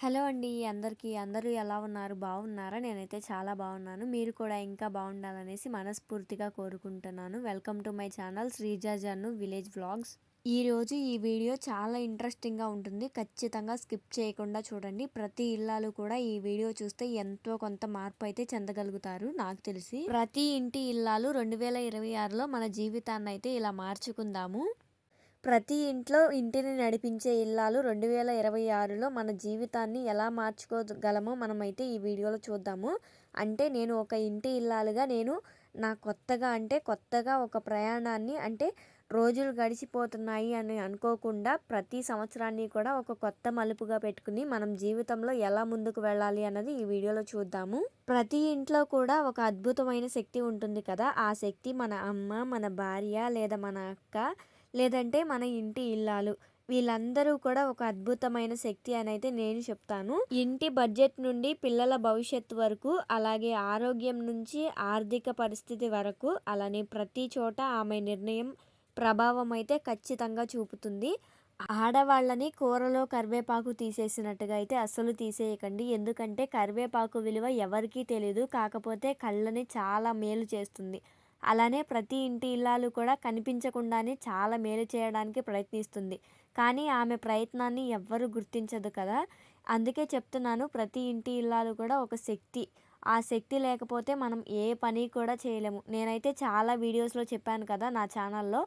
Hello అండి అందరికీ. అందరూ ఎలా ఉన్నారు? బాగున్నారా? నేనైతే చాలా బాగున్నాను. మీరు కూడా ఇంకా బాగుండాలనేసి మనస్ఫూర్తిగా కోరుకుంటున్నాను. Welcome to my channel Sreeja Jannu village vlogs. ఈరోజు ఈ వీడియో చాలా ఇంట్రెస్టింగ్గా ఉంటుంది. ఖచ్చితంగా స్కిప్ చేయకుండా చూడండి. ప్రతి ఇల్లాలు కూడా ఈ వీడియో చూస్తే ఎంతో కొంత మార్పు అయితే చెందగలుగుతారు నాకు తెలిసి. ప్రతి ఇంటి ఇల్లాలు రెండు వేల ఇరవై ఆరులో మన జీవితాన్ని అయితే ఇలా మార్చుకుందాము. ప్రతి ఇంట్లో ఇంటిని నడిపించే ఇల్లాలు రెండు వేల ఇరవై ఆరులో మన జీవితాన్ని ఎలా మార్చుకోగలమో మనమైతే ఈ వీడియోలో చూద్దాము. అంటే నేను ఒక ఇంటి ఇల్లాలుగా నేను నా కొత్తగా అంటే కొత్తగా ఒక ప్రయాణాన్ని అంటే రోజులు గడిచిపోతున్నాయి అని అనుకోకుండా ప్రతి సంవత్సరాన్ని కూడా ఒక కొత్త మలుపుగా పెట్టుకుని మనం జీవితంలో ఎలా ముందుకు వెళ్ళాలి అన్నది ఈ వీడియోలో చూద్దాము. ప్రతి ఇంట్లో కూడా ఒక అద్భుతమైన శక్తి ఉంటుంది కదా. ఆ శక్తి మన అమ్మ మన భార్య లేదా మన అక్క లేదంటే మన ఇంటి ఇల్లాలు. వీళ్ళందరూ కూడా ఒక అద్భుతమైన శక్తి అని అయితే నేను చెప్తాను. ఇంటి బడ్జెట్ నుండి పిల్లల భవిష్యత్తు వరకు అలాగే ఆరోగ్యం నుంచి ఆర్థిక పరిస్థితి వరకు అలానే ప్రతి చోట ఆమె నిర్ణయం ప్రభావం అయితే ఖచ్చితంగా చూపుతుంది. ఆడవాళ్ళని కూరలో కరివేపాకు తీసేసినట్టుగా అయితే అస్సలు తీసేయకండి. ఎందుకంటే కరివేపాకు విలువ ఎవరికీ తెలియదు కాకపోతే కళ్ళని చాలా మేలు చేస్తుంది. అలానే ప్రతి ఇంటి ఇల్లాలు కూడా కనిపించకుండానే చాలా మేలు చేయడానికి ప్రయత్నిస్తుంది. కానీ ఆమె ప్రయత్నాన్ని ఎవ్వరూ గుర్తించదు కదా. అందుకే చెప్తున్నాను ప్రతి ఇంటి ఇల్లాలు కూడా ఒక శక్తి. ఆ శక్తి లేకపోతే మనం ఏ పని కూడా చేయలేము. నేనైతే చాలా వీడియోస్లో చెప్పాను కదా నా ఛానల్లో.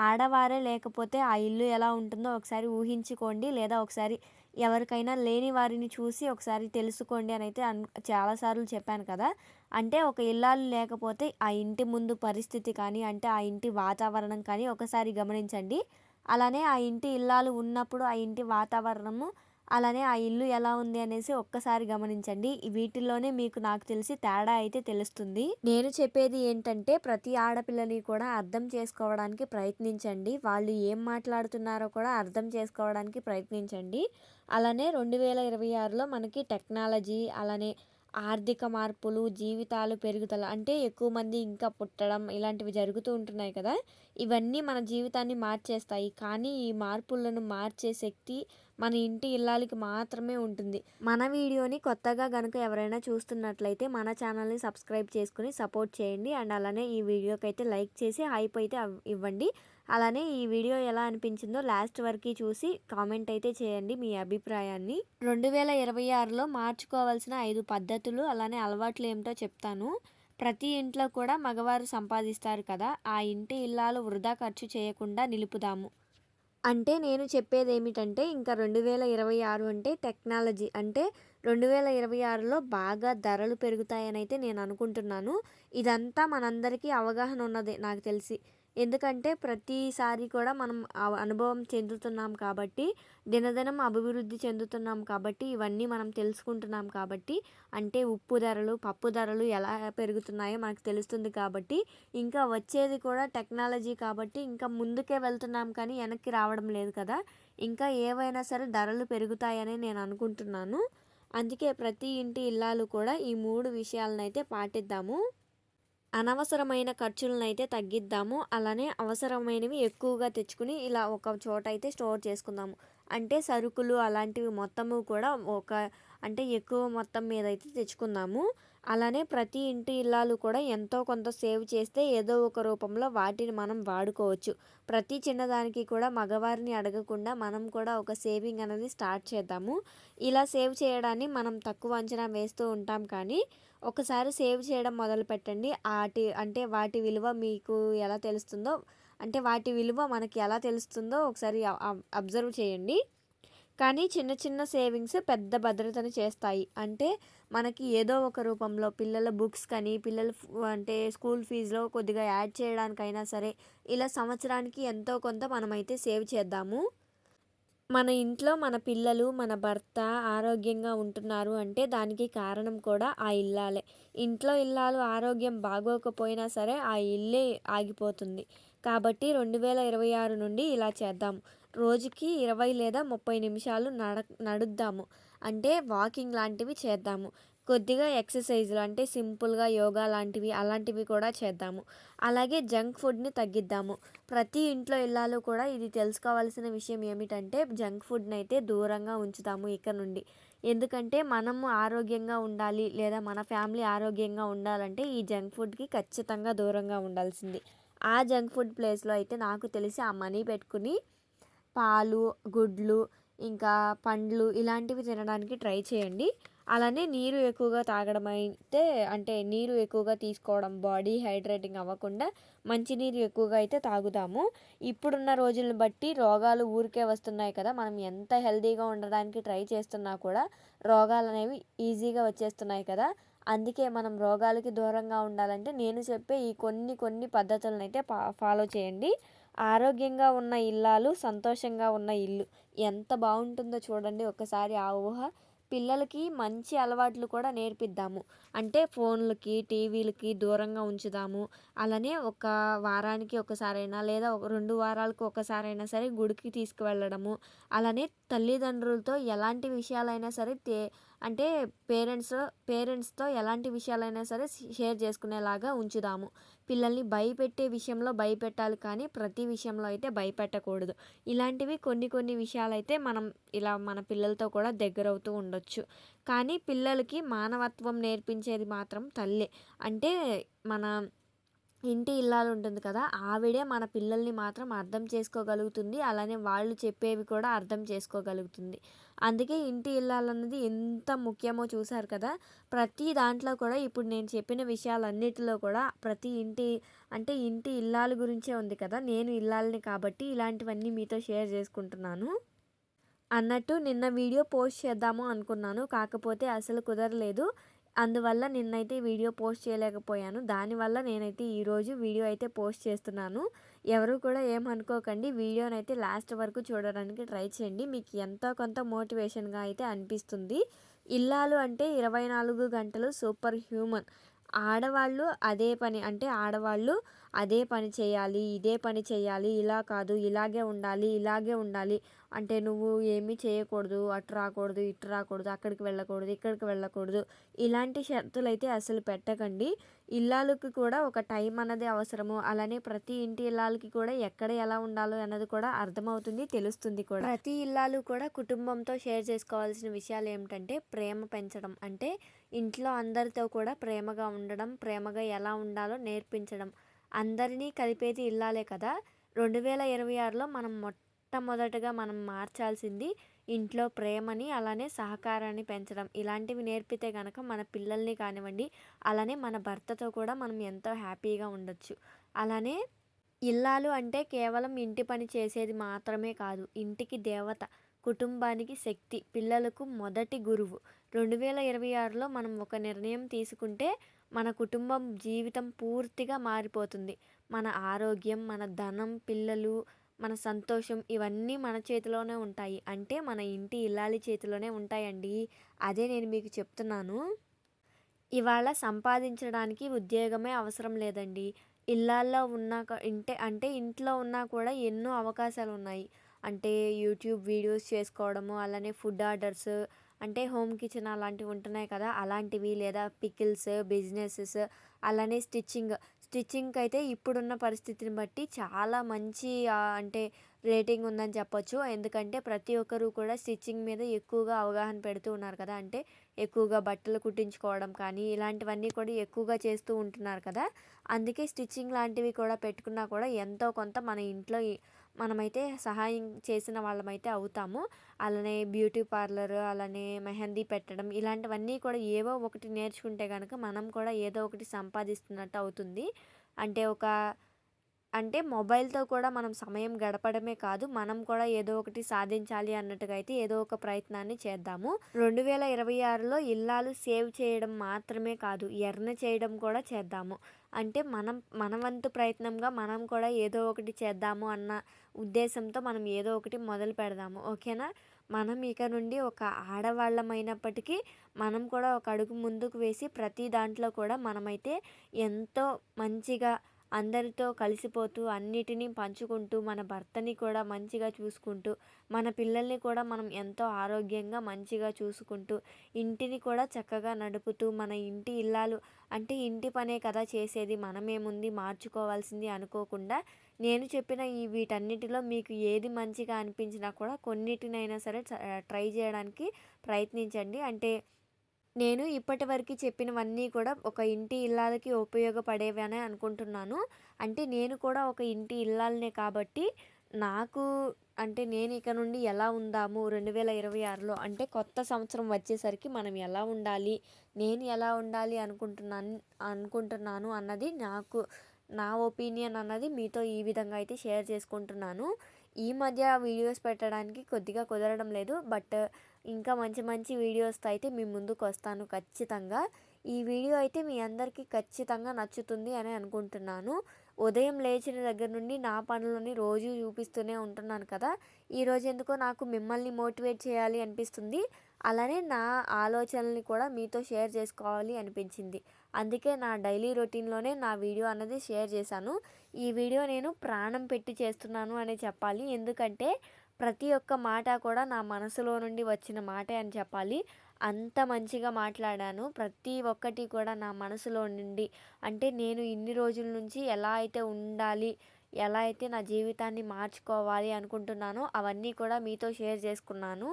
ఆడవారే లేకపోతే ఆ ఇల్లు ఎలా ఉంటుందో ఒకసారి ఊహించుకోండి లేదా ఒకసారి ఎవరికైనా లేని వారిని చూసి ఒకసారి తెలుసుకోండి అని అయితే అన్ చాలాసార్లు చెప్పాను కదా. అంటే ఒక ఇల్లాలు లేకపోతే ఆ ఇంటి ముందు పరిస్థితి కానీ అంటే ఆ ఇంటి వాతావరణం కానీ ఒకసారి గమనించండి. అలానే ఆ ఇంటి ఇల్లాలు ఉన్నప్పుడు ఆ ఇంటి వాతావరణము అలానే ఆ ఇల్లు ఎలా ఉంది అనేసి ఒక్కసారి గమనించండి. వీటిల్లోనే మీకు నాకు తెలిసి తేడా అయితే తెలుస్తుంది. నేను చెప్పేది ఏంటంటే ప్రతి ఆడపిల్లని కూడా అర్థం చేసుకోవడానికి ప్రయత్నించండి. వాళ్ళు ఏం మాట్లాడుతున్నారో కూడా అర్థం చేసుకోవడానికి ప్రయత్నించండి. అలానే రెండు వేల ఇరవై ఆరులో మనకి టెక్నాలజీ అలానే ఆర్థిక మార్పులు జీవితాలు పెరుగుదల అంటే ఎక్కువ మంది ఇంకా పుట్టడం ఇలాంటివి జరుగుతూ ఉంటున్నాయి కదా. ఇవన్నీ మన జీవితాన్ని మార్చేస్తాయి. కానీ ఈ మార్పులను మార్చే శక్తి మన ఇంటి ఇల్లాలకి మాత్రమే ఉంటుంది. మన వీడియోని కొత్తగా కనుక ఎవరైనా చూస్తున్నట్లయితే మన ఛానల్ని సబ్స్క్రైబ్ చేసుకుని సపోర్ట్ చేయండి. అండ్ అలానే ఈ వీడియోకి అయితే లైక్ చేసి హైప్ అయితే ఇవ్వండి. అలానే ఈ వీడియో ఎలా అనిపించిందో లాస్ట్ వరకు చూసి కామెంట్ అయితే చేయండి మీ అభిప్రాయాన్ని. రెండు వేల ఇరవై ఆరులో మార్చుకోవాల్సిన ఐదు పద్ధతులు అలానే అలవాట్లు ఏమిటో చెప్తాను. ప్రతి ఇంట్లో కూడా మగవారు సంపాదిస్తారు కదా. ఆ ఇంటి ఇల్లాలు వృధా ఖర్చు చేయకుండా నిలుపుదాము. అంటే నేను చెప్పేది ఏమిటంటే ఇంకా రెండు వేల ఇరవై ఆరు అంటే టెక్నాలజీ. అంటే రెండు వేల ఇరవై ఆరులో బాగా ధరలు పెరుగుతాయని అయితే నేను అనుకుంటున్నాను. ఇదంతా మనందరికీ అవగాహన ఉన్నది నాకు తెలిసి. ఎందుకంటే ప్రతిసారి కూడా మనం అనుభవం చెందుతున్నాం కాబట్టి దినదినం అభివృద్ధి చెందుతున్నాం కాబట్టి ఇవన్నీ మనం తెలుసుకుంటున్నాం కాబట్టి అంటే ఉప్పు ధరలు పప్పు ధరలు ఎలా పెరుగుతున్నాయో మనకు తెలుస్తుంది కాబట్టి ఇంకా వచ్చేది కూడా టెక్నాలజీ కాబట్టి ఇంకా ముందుకే వెళ్తున్నాం కానీ వెనక్కి రావడం లేదు కదా. ఇంకా ఏవైనా సరే ధరలు పెరుగుతాయని నేను అనుకుంటున్నాను. అందుకే ప్రతి ఇంటి ఇల్లాలు కూడా ఈ మూడు విషయాలనైతే పాటిద్దాము. అనవసరమైన ఖర్చులను అయితే తగ్గిద్దాము. అలానే అవసరమైనవి ఎక్కువగా తెచ్చుకుని ఇలా ఒక చోట అయితే స్టోర్ చేసుకుందాము. అంటే సరుకులు అలాంటివి మొత్తము కూడా ఒక అంటే ఎక్కువ మొత్తం మీద అయితే తెచ్చుకుందాము. అలానే ప్రతి ఇంటి ఇల్లాలు కూడా ఎంతో కొంత సేవ్ చేస్తే ఏదో ఒక రూపంలో వాటిని మనం వాడుకోవచ్చు. ప్రతి చిన్నదానికి కూడా మగవారిని అడగకుండా మనం కూడా ఒక సేవింగ్ అనేది స్టార్ట్ చేద్దాము. ఇలా సేవ్ చేయడాన్ని మనం తక్కువ అంచనా వేస్తూ ఉంటాం కానీ ఒకసారి సేవ్ చేయడం మొదలు పెట్టండి. వాటి అంటే వాటి విలువ మీకు ఎలా తెలుస్తుందో అంటే వాటి విలువ మనకి ఎలా తెలుస్తుందో ఒకసారి అబ్జర్వ్ చేయండి. కానీ చిన్న చిన్న సేవింగ్స్ పెద్ద భద్రతను చేస్తాయి. అంటే మనకి ఏదో ఒక రూపంలో పిల్లల బుక్స్ కానీ పిల్లల అంటే స్కూల్ ఫీజులో కొద్దిగా యాడ్ చేయడానికైనా సరే ఇలా సంవత్సరానికి ఎంతో కొంత మనమైతే సేవ్ చేద్దాము. మన ఇంట్లో మన పిల్లలు మన భర్త ఆరోగ్యంగా ఉంటున్నారు అంటే దానికి కారణం కూడా ఆ ఇల్లాలే. ఇంట్లో ఇల్లాలు ఆరోగ్యం బాగోకపోయినా సరే ఆ ఇల్లే ఆగిపోతుంది. కాబట్టి రెండు వేల ఇరవై ఆరు నుండి ఇలా చేద్దాం. రోజుకి ఇరవై లేదా ముప్పై నిమిషాలు నడ నడుద్దాము. అంటే వాకింగ్ లాంటివి చేద్దాము. కొద్దిగా ఎక్సర్సైజ్లు అంటే సింపుల్గా యోగా లాంటివి అలాంటివి కూడా చేద్దాము. అలాగే జంక్ ఫుడ్ని తగ్గిద్దాము. ప్రతి ఇంట్లో ఇల్లాలు కూడా ఇది తెలుసుకోవాల్సిన విషయం ఏమిటంటే జంక్ ఫుడ్ని అయితే దూరంగా ఉంచుతాము ఇక నుండి. ఎందుకంటే మనము ఆరోగ్యంగా ఉండాలి లేదా మన ఫ్యామిలీ ఆరోగ్యంగా ఉండాలంటే ఈ జంక్ ఫుడ్కి ఖచ్చితంగా దూరంగా ఉండాల్సింది. ఆ జంక్ ఫుడ్ ప్లేస్లో అయితే నాకు తెలిసి ఆ మనీ పెట్టుకుని పాలు గుడ్లు ఇంకా పండ్లు ఇలాంటివి తినడానికి ట్రై చేయండి. అలానే నీరు ఎక్కువగా తాగడం అయితే అంటే నీరు ఎక్కువగా తీసుకోవడం బాడీ హైడ్రేటింగ్ అవ్వకుండా మంచినీరు ఎక్కువగా అయితే తాగుతాము. ఇప్పుడున్న రోజులను బట్టి రోగాలు ఊరికే వస్తున్నాయి కదా మనం ఎంత హెల్తీగా ఉండడానికి ట్రై చేస్తున్నా కూడా రోగాలు అనేవి ఈజీగా వచ్చేస్తున్నాయి కదా. అందుకే మనం రోగాలకి దూరంగా ఉండాలంటే నేను చెప్పే ఈ కొన్ని కొన్ని పద్ధతులను అయితే ఫాలో చేయండి. ఆరోగ్యంగా ఉన్న ఇల్లాలు సంతోషంగా ఉన్న ఇల్లు. ఎంత బాగుంటుందో చూడండి ఒకసారి ఆ ఊహ. పిల్లలకి మంచి అలవాట్లు కూడా నేర్పిద్దాము. అంటే ఫోన్లకి టీవీలకి దూరంగా ఉంచుదాము. అలానే ఒక వారానికి ఒకసారైనా లేదా రెండు వారాలకు ఒకసారైనా సరే గుడికి తీసుకువెళ్ళడము. అలానే తల్లిదండ్రులతో ఎలాంటి విషయాలైనా సరే తే అంటే పేరెంట్స్ పేరెంట్స్తో ఎలాంటి విషయాలైనా సరే షేర్ చేసుకునేలాగా ఉంచుదాము. పిల్లల్ని భయపెట్టే విషయంలో భయపెట్టాలి కానీ ప్రతి విషయంలో అయితే భయపెట్టకూడదు. ఇలాంటివి కొన్ని కొన్ని విషయాలైతే మనం ఇలా మన పిల్లలతో కూడా దగ్గర అవుతూ ఉండొచ్చు. కానీ పిల్లలకి మానవత్వం నేర్పించేది మాత్రం తల్లే. అంటే మన ఇంటి ఇల్లాలు ఉంటుంది కదా ఆవిడే మన పిల్లల్ని మాత్రం అర్థం చేసుకోగలుగుతుంది. అలానే వాళ్ళు చెప్పేవి కూడా అర్థం చేసుకోగలుగుతుంది. అందుకే ఇంటి ఇల్లాలు అన్నది ఎంత ముఖ్యమో చూసారు కదా ప్రతి దాంట్లో కూడా ఇప్పుడు నేను చెప్పిన విషయాలన్నిటిలో కూడా ప్రతి ఇంటి అంటే ఇంటి ఇల్లాల గురించే ఉంది కదా నేను ఇల్లాలని కాబట్టి ఇలాంటివన్నీ మీతో షేర్ చేసుకుంటున్నాను. అన్నట్టు నిన్న వీడియో పోస్ట్ చేద్దాము అనుకున్నాను కాకపోతే అసలు కుదరలేదు. అందువల్ల నిన్నైతే వీడియో పోస్ట్ చేయలేకపోయాను. దానివల్ల నేనైతే ఈరోజు వీడియో అయితే పోస్ట్ చేస్తున్నాను. ఎవరు కూడా ఏమనుకోకండి వీడియోనైతే లాస్ట్ వరకు చూడడానికి ట్రై చేయండి. మీకు ఎంతో కొంత మోటివేషన్గా అయితే అనిపిస్తుంది. ఇల్లాలు అంటే ఇరవై నాలుగు గంటలు సూపర్ హ్యూమన్. ఆడవాళ్ళు అదే పని. అంటే ఆడవాళ్ళు అదే పని చేయాలి ఇదే పని చేయాలి ఇలా కాదు ఇలాగే ఉండాలి ఇలాగే ఉండాలి అంటే నువ్వు ఏమీ చేయకూడదు అటు రాకూడదు ఇటు రాకూడదు అక్కడికి వెళ్ళకూడదు ఇక్కడికి వెళ్ళకూడదు. ఇలాంటి షరతులు అయితే అసలు పెట్టకండి. ఇల్లాలకు కూడా ఒక టైం అన్నది అవసరము. అలానే ప్రతి ఇంటి ఇల్లాలకి కూడా ఎక్కడ ఎలా ఉండాలో అన్నది కూడా అర్థమవుతుంది తెలుస్తుంది కూడా. ప్రతి ఇల్లాలు కూడా కుటుంబంతో షేర్ చేసుకోవాల్సిన విషయాలు ఏమిటంటే ప్రేమ పెంచడం. అంటే ఇంట్లో అందరితో కూడా ప్రేమగా ఉండడం ప్రేమగా ఎలా ఉండాలో నేర్పించడం. అందరినీ కలిపేది ఇల్లాలే కదా. రెండు వేల ఇరవై ఆరులో మనం మొట్టమొదటగా మనం మార్చాల్సింది ఇంట్లో ప్రేమని అలానే సహకారాన్ని పెంచడం. ఇలాంటివి నేర్పితే కనుక మన పిల్లల్ని కానివ్వండి అలానే మన భర్తతో కూడా మనం ఎంతో హ్యాపీగా ఉండొచ్చు. అలానే ఇల్లాలు అంటే కేవలం ఇంటి పని చేసేది మాత్రమే కాదు ఇంటికి దేవత కుటుంబానికి శక్తి పిల్లలకు మొదటి గురువు. రెండు వేల ఇరవై ఆరులో మనం ఒక నిర్ణయం తీసుకుంటే మన కుటుంబం జీవితం పూర్తిగా మారిపోతుంది. మన ఆరోగ్యం మన ధనం పిల్లలు మన సంతోషం ఇవన్నీ మన చేతిలోనే ఉంటాయి. అంటే మన ఇంటి ఇల్లాలి చేతిలోనే ఉంటాయండి. అదే నేను మీకు చెప్తున్నాను. ఇవాళ సంపాదించడానికి ఉద్యోగమే అవసరం లేదండి. ఇళ్ళల్లో ఉన్నాక ఇంటే అంటే ఇంట్లో ఉన్నా కూడా ఎన్నో అవకాశాలు ఉన్నాయి అంటే యూట్యూబ్ వీడియోస్ చేసుకోవడము అలానే ఫుడ్ ఆర్డర్స్ అంటే హోమ్ కిచెన్ అలాంటివి ఉంటున్నాయి కదా అలాంటివి లేదా పికిల్స్ బిజినెసెస్ అలానే స్టిచ్చింగ్. స్టిచ్చింగ్కి అయితే ఇప్పుడున్న పరిస్థితిని బట్టి చాలా మంచి అంటే రేటింగ్ ఉందని చెప్పొచ్చు. ఎందుకంటే ప్రతి ఒక్కరు కూడా స్టిచ్చింగ్ మీద ఎక్కువగా అవగాహన పెడుతూ ఉన్నారు కదా. అంటే ఎక్కువగా బట్టలు కుట్టించుకోవడం కానీ ఇలాంటివన్నీ కూడా ఎక్కువగా చేస్తూ ఉంటున్నారు కదా. అందుకే స్టిచ్చింగ్ లాంటివి కూడా పెట్టుకున్నా కూడా ఎంతో కొంత మన ఇంట్లో మనమైతే సహాయం చేసిన వాళ్ళమైతే అవుతాము. అలానే బ్యూటీ పార్లర్ అలానే మెహందీ పెట్టడం ఇలాంటివన్నీ కూడా ఏవో ఒకటి నేర్చుకుంటే కనుక మనం కూడా ఏదో ఒకటి సంపాదిస్తున్నట్టు అవుతుంది. అంటే ఒక అంటే మొబైల్తో కూడా మనం సమయం గడపడమే కాదు మనం కూడా ఏదో ఒకటి సాధించాలి అన్నట్టుగా అయితే ఏదో ఒక ప్రయత్నాన్ని చేద్దాము. రెండు వేల ఇరవై ఆరులో ఇల్లాలు సేవ్ చేయడం మాత్రమే కాదు ఎర్న చేయడం కూడా చేద్దాము. అంటే మనం మన వంతు ప్రయత్నంగా మనం కూడా ఏదో ఒకటి చేద్దాము అన్న ఉద్దేశంతో మనం ఏదో ఒకటి మొదలు పెడదాము. ఓకేనా? మనం ఇక నుండి ఒక ఆడవాళ్ళమైనప్పటికీ మనం కూడా ఒక అడుగు ముందుకు వేసి ప్రతి దాంట్లో కూడా మనమైతే ఎంతో మంచిగా అందరితో కలిసిపోతూ అన్నిటినీ పంచుకుంటూ మన భర్తని కూడా మంచిగా చూసుకుంటూ మన పిల్లల్ని కూడా మనం ఎంతో ఆరోగ్యంగా మంచిగా చూసుకుంటూ ఇంటిని కూడా చక్కగా నడుపుతూ మన ఇంటి ఇల్లాలు అంటే ఇంటి పనే కదా చేసేది మనమేముంది మార్చుకోవాల్సింది అనుకోకుండా నేను చెప్పిన ఈ వీటన్నిటిలో మీకు ఏది మంచిగా అనిపించినా కూడా కొన్నిటినైనా సరే ట్రై చేయడానికి ప్రయత్నించండి. అంటే నేను ఇప్పటివరకు చెప్పినవన్నీ కూడా ఒక ఇంటి ఇల్లాలకి ఉపయోగపడేవి అని అనుకుంటున్నాను. అంటే నేను కూడా ఒక ఇంటి ఇల్లాలనే కాబట్టి నాకు అంటే నేను ఇక నుండి ఎలా ఉందాము రెండు వేల ఇరవై ఆరులో అంటే కొత్త సంవత్సరం వచ్చేసరికి మనం ఎలా ఉండాలి నేను ఎలా ఉండాలి అనుకుంటున్నాను అనుకుంటున్నాను అన్నది నాకు నా ఒపీనియన్ అన్నది మీతో ఈ విధంగా అయితే షేర్ చేసుకుంటున్నాను. ఈ మధ్య వీడియోస్ పెట్టడానికి కొద్దిగా కుదరడం లేదు. బట్ ఇంకా మంచి మంచి వీడియోస్తో అయితే మీ ముందుకు వస్తాను ఖచ్చితంగా. ఈ వీడియో అయితే మీ అందరికీ ఖచ్చితంగా నచ్చుతుంది అని అనుకుంటున్నాను. ఉదయం లేచిన దగ్గర నుండి నా పనులని రోజు చూపిస్తూనే ఉంటున్నాను కదా. ఈరోజు ఎందుకో నాకు మిమ్మల్ని మోటివేట్ చేయాలి అనిపిస్తుంది. అలానే నా ఆలోచనల్ని కూడా మీతో షేర్ చేసుకోవాలి అనిపించింది. అందుకే నా డైలీ రొటీన్లోనే నా వీడియో అన్నది షేర్ చేశాను. ఈ వీడియో నేను ప్రాణం పెట్టి చేస్తున్నాను అని చెప్పాలి. ఎందుకంటే ప్రతి ఒక్క మాట కూడా నా మనసులో నుండి వచ్చిన మాటే అని చెప్పాలి. అంత మంచిగా మాట్లాడాను. ప్రతి ఒక్కటి కూడా నా మనసులో నుండి. అంటే నేను ఇన్ని రోజుల నుంచి ఎలా అయితే ఉండాలి ఎలా అయితే నా జీవితాన్ని మార్చుకోవాలి అనుకుంటున్నానో అవన్నీ కూడా మీతో షేర్ చేసుకున్నాను.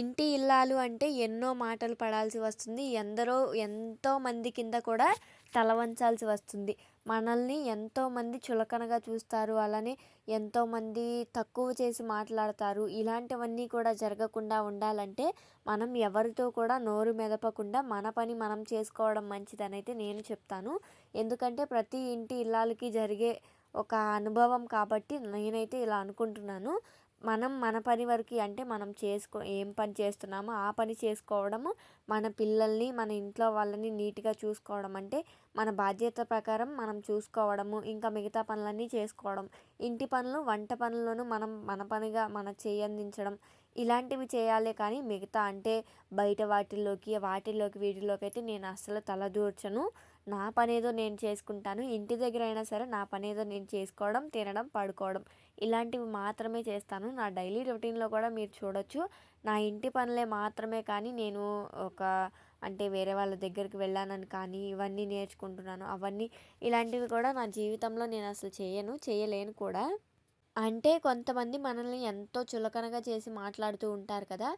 ఇంటి ఇల్లాలు అంటే ఎన్నో మాటలు పడాల్సి వస్తుంది. ఎందరో ఎంతో మంది కింద కూడా తలవంచాల్సి వస్తుంది. మనల్ని ఎంతోమంది చులకనగా చూస్తారు. అలానే ఎంతోమంది తక్కువ చేసి మాట్లాడతారు. ఇలాంటివన్నీ కూడా జరగకుండా ఉండాలంటే మనం ఎవరితో కూడా నోరు మెదపకుండా మన పని మనం చేసుకోవడం మంచిదని అయితే నేను చెప్తాను. ఎందుకంటే ప్రతి ఇంటి ఇల్లాలకి జరిగే ఒక అనుభవం కాబట్టి నేనైతే ఇలా అనుకుంటున్నాను. మనం మన పని వరకు అంటే మనం చేసుకో ఏం పని చేస్తున్నామో ఆ పని చేసుకోవడము మన పిల్లల్ని మన ఇంట్లో వాళ్ళని నీట్గా చూసుకోవడం అంటే మన బాధ్యత ప్రకారం మనం చూసుకోవడము ఇంకా మిగతా పనులన్నీ చేసుకోవడం. ఇంటి పనులు వంట పనులను మనం మన పనిగా మన చేయందించడం ఇలాంటివి చేయాలి కానీ మిగతా అంటే బయట వాటిల్లోకి వాటిల్లోకి వీటిల్లోకి అయితే నేను అస్సలు తలదూర్చను నా పనేదో నేను చేసుకుంటాను. ఇంటి దగ్గర అయినా సరే నా పనేదో నేను చేసుకోవడం తినడం పడుకోవడం. ఇలాంటివి మాత్రమే చేస్తాను. నా డైలీ రొటీన్లో కూడా మీరు చూడొచ్చు. నా ఇంటి పనులే మాత్రమే కానీ నేను ఒక అంటే వేరే వాళ్ళ దగ్గరికి వెళ్ళానని కానీ ఇవన్నీ నేర్చుకుంటున్నాను. అవన్నీ ఇలాంటివి కూడా నా జీవితంలో నేను అసలు చేయను చేయలేను కూడా. అంటే కొంతమంది మనల్ని ఎంతో చులకనగా చేసి మాట్లాడుతూ ఉంటారు కదా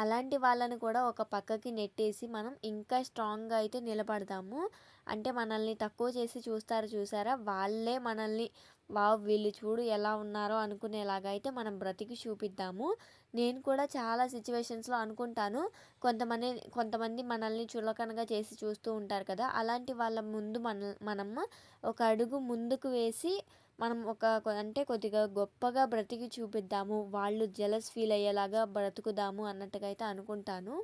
అలాంటి వాళ్ళని కూడా ఒక పక్కకి నెట్టేసి మనం ఇంకా స్ట్రాంగ్గా అయితే నిలబడదాము అంటే మనల్ని తక్కువ చేసి చూస్తారు చూసారా? వాళ్ళే మనల్ని వావ్ వీళ్ళు చూడు ఎలా ఉన్నారో అనుకునేలాగా అయితే మనం బ్రతికి చూపిద్దాము. నేను కూడా చాలా సిచ్యువేషన్స్లో అనుకుంటాను. కొంతమంది కొంతమంది మనల్ని చులకనగా చేసి చూస్తూ ఉంటారు కదా? అలాంటి వాళ్ళ ముందు మన మనం ఒక అడుగు ముందుకు వేసి మనం ఒక అంటే కొద్దిగా గొప్పగా బ్రతికి చూపిద్దాము వాళ్ళు జెలస్ ఫీల్ అయ్యేలాగా బ్రతుకుదాము అన్నట్టుగా అయితే అనుకుంటాను.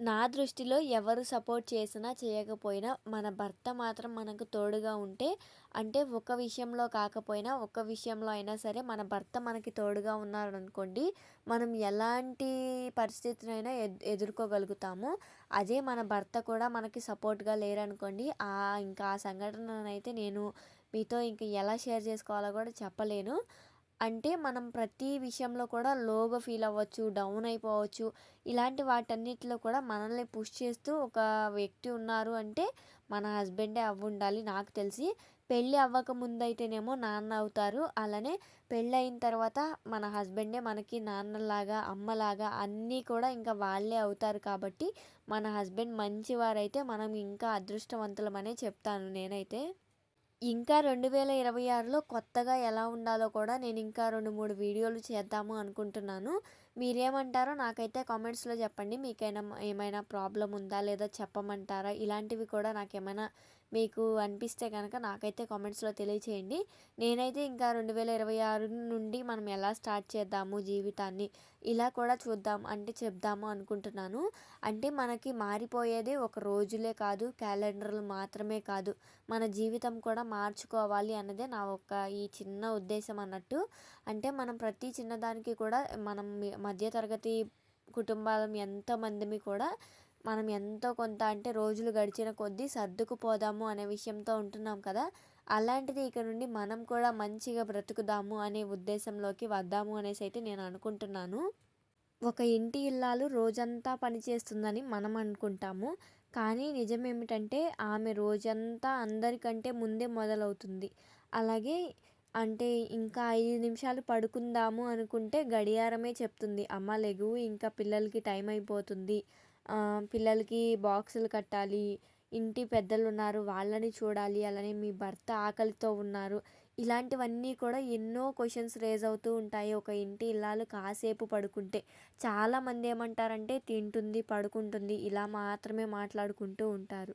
నా దృష్టిలో ఎవరు సపోర్ట్ చేసినా చేయకపోయినా మన భర్త మాత్రం మనకు తోడుగా ఉంటే అంటే ఒక విషయంలో కాకపోయినా ఒక విషయంలో అయినా సరే మన భర్త మనకి తోడుగా ఉన్నారనుకోండి మనం ఎలాంటి పరిస్థితినైనా ఎదుర్కోగలుగుతాము. అదే మన భర్త కూడా మనకి సపోర్ట్గా లేరనుకోండి ఆ ఇంకా ఆ సంఘటననైతే నేను మీతో ఇంక ఎలా షేర్ చేసుకోవాలో కూడా చెప్పలేను. అంటే మనం ప్రతి విషయంలో కూడా లోగా ఫీల్ అవ్వచ్చు డౌన్ అయిపోవచ్చు. ఇలాంటి వాటన్నిటిలో కూడా మనల్ని పుష్ చేస్తూ ఒక వ్యక్తి ఉన్నారు అంటే మన హస్బెండే అవ్వుండాలి నాకు తెలిసి. పెళ్ళి అవ్వక ముందైతేనేమో నాన్న అవుతారు. అలానే పెళ్ళి అయిన తర్వాత మన హస్బెండే మనకి నాన్నలాగా అమ్మలాగా అన్నీ కూడా ఇంకా వాళ్ళే అవుతారు కాబట్టి మన హస్బెండ్ మంచివారైతే మనం ఇంకా అదృష్టవంతులమనే చెప్తాను నేనైతే. ఇంకా రెండు వేల ఇరవై ఆరులో కొత్తగా ఎలా ఉండాలో కూడా నేను ఇంకా రెండు మూడు వీడియోలు చేద్దాము అనుకుంటున్నాను. మీరేమంటారో నాకైతే కామెంట్స్లో చెప్పండి. మీకైనా ఏమైనా ప్రాబ్లం ఉందా లేదా చెప్పమంటారా? ఇలాంటివి కూడా నాకేమైనా మీకు అనిపిస్తే కనుక నాకైతే కామెంట్స్లో తెలియచేయండి. నేనైతే ఇంకా రెండు వేల ఇరవై ఆరు నుండి మనం ఎలా స్టార్ట్ చేద్దాము జీవితాన్ని ఇలా కూడా చూద్దాం అంటే చెప్దాము అనుకుంటున్నాను. అంటే మనకి మారిపోయేది ఒక రోజులే కాదు క్యాలెండర్లు మాత్రమే కాదు. మన జీవితం కూడా మార్చుకోవాలి అన్నదే నా ఒక ఈ చిన్న ఉద్దేశం అన్నట్టు. అంటే మనం ప్రతి చిన్నదానికి కూడా మనం మధ్యతరగతి కుటుంబాలం ఎంతమందిమి కూడా మనం ఎంతో కొంత అంటే రోజులు గడిచిన కొద్దీ సర్దుకుపోదాము అనే విషయంతో ఉంటున్నాం కదా. అలాంటిది ఇక నుండి మనం కూడా మంచిగా బ్రతుకుదాము అనే ఉద్దేశంలోకి వద్దాము అనేసి అయితే నేను అనుకుంటున్నాను. ఒక ఇంటి ఇల్లాలు రోజంతా పనిచేస్తుందని మనం అనుకుంటాము. కానీ నిజం ఏమిటంటే ఆమె రోజంతా అందరికంటే ముందే మొదలవుతుంది. అలాగే అంటే ఇంకా ఐదు నిమిషాలు పడుకుందాము అనుకుంటే గడియారమే చెప్తుంది. అమ్మ లెగువు ఇంకా పిల్లలకి టైం అయిపోతుంది. పిల్లలకి బాక్సులు కట్టాలి ఇంటి పెద్దలు ఉన్నారు వాళ్ళని చూడాలి అలానే మీ భర్త ఆకలితో ఉన్నారు. ఇలాంటివన్నీ కూడా ఎన్నో క్వశ్చన్స్ రేజ్ అవుతూ ఉంటాయి ఒక ఇంటి ఇల్లాలు కాసేపు పడుకుంటే. చాలామంది ఏమంటారంటే తింటుంది పడుకుంటుంది ఇలా మాత్రమే మాట్లాడుకుంటూ ఉంటారు.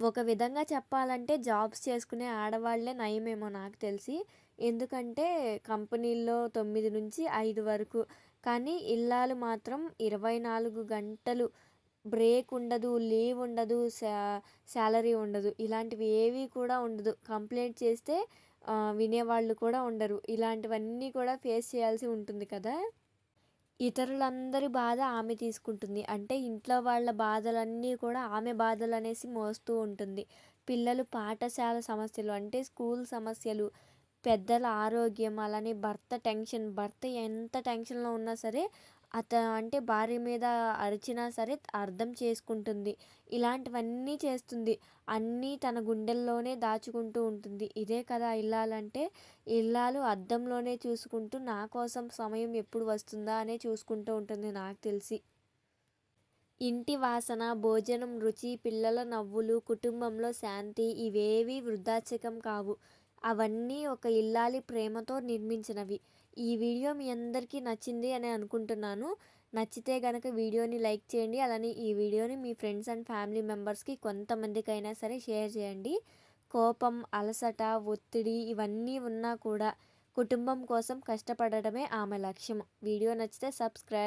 ఒక విధంగా చెప్పాలంటే జాబ్స్ చేసుకునే ఆడవాళ్ళే నయమేమో నాకు తెలిసి. ఎందుకంటే కంపెనీల్లో తొమ్మిది నుంచి ఐదు వరకు. కానీ ఇల్లాలు మాత్రం ఇరవై నాలుగు గంటలు బ్రేక్ ఉండదు లీవ్ ఉండదు శా శాలరీ ఉండదు. ఇలాంటివి ఏవి కూడా ఉండదు. కంప్లైంట్ చేస్తే వినేవాళ్ళు కూడా ఉండరు. ఇలాంటివన్నీ కూడా ఫేస్ చేయాల్సి ఉంటుంది కదా? ఇతరులందరి బాధ ఆమె తీసుకుంటుంది. అంటే ఇంట్లో వాళ్ళ బాధలన్నీ కూడా ఆమె బాధలు అనేసి మోస్తూ ఉంటుంది. పిల్లలు పాఠశాల సమస్యలు అంటే స్కూల్ సమస్యలు పెద్దల ఆరోగ్యం అలానే భర్త టెన్షన్. భర్త ఎంత టెన్షన్లో ఉన్నా సరే అత అంటే భార్య మీద అరిచినా సరే అర్థం చేసుకుంటుంది. ఇలాంటివన్నీ చేస్తుంది. అన్నీ తన గుండెల్లోనే దాచుకుంటూ ఉంటుంది. ఇదే కదా ఇల్లాలంటే. ఇల్లాలు అద్దంలోనే చూసుకుంటూ నా కోసం సమయం ఎప్పుడు వస్తుందా అనే చూసుకుంటూ ఉంటుంది నాకు తెలిసి. ఇంటి వాసన భోజనం రుచి పిల్లల నవ్వులు కుటుంబంలో శాంతి ఇవేవి వృద్ధాచకం కావు. అవన్నీ ఒక ఇల్లాలి ప్రేమతో నిర్మించినవి. ఈ వీడియో మీ అందరికీ నచ్చింది అని అనుకుంటున్నాను. నచ్చితే కనుక వీడియోని లైక్ చేయండి. అలానే ఈ వీడియోని మీ ఫ్రెండ్స్ అండ్ ఫ్యామిలీ మెంబర్స్కి కొంతమందికైనా సరే షేర్ చేయండి. కోపం అలసట ఒత్తిడి ఇవన్నీ ఉన్నా కూడా కుటుంబం కోసం కష్టపడటమే ఆమె లక్ష్యం. వీడియో నచ్చితే సబ్స్క్రైబ్